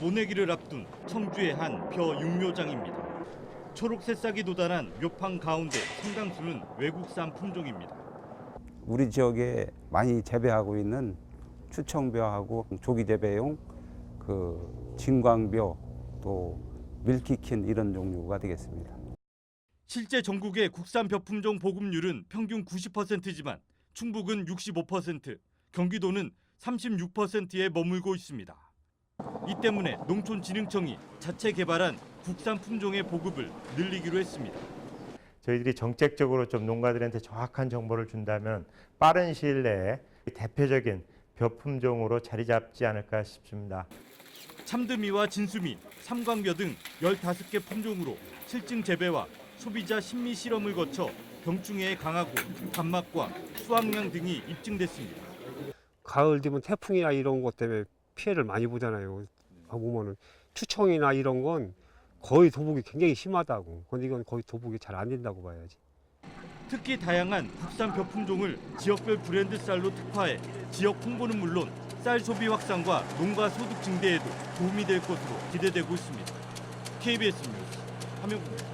모내기를 앞둔 청주의 한 벼 육묘장입니다. 초록 새싹이 돋아난 묘판 가운데 상당수는 외국산 품종입니다. 우리 지역에 많이 재배하고 있는 추청벼하고 조기 재배용 그 진광벼 또 밀키킨 이런 종류가 되겠습니다. 실제 전국의 국산 벼 품종 보급률은 평균 90%지만 충북은 65%, 경기도는 36%에 머물고 있습니다. 이 때문에 농촌진흥청이 자체 개발한 국산 품종의 보급을 늘리기로 했습니다. 저희들이 정책적으로 좀 농가들한테 정확한 정보를 준다면 빠른 시일 내에 대표적인 벼 품종으로 자리 잡지 않을까 싶습니다. 참드미와 진수미, 삼광벼 등 15개 품종으로 실증 재배와 소비자 심리 실험을 거쳐 병충해에 강하고 단맛과 수확량 등이 입증됐습니다. 가을 되면 태풍이나 이런 것 때문에 피해를 많이 보잖아요. 아, 보면은 추청이나 이런 건 거의 도복이 굉장히 심하다고. 근데 이건 거의 도복이 잘 안 된다고 봐야지. 특히 다양한 국산 벼 품종을 지역별 브랜드 쌀로 특화해 지역 홍보는 물론 쌀 소비 확산과 농가 소득 증대에도 도움이 될 것으로 기대되고 있습니다. KBS 뉴스 함영구입니다.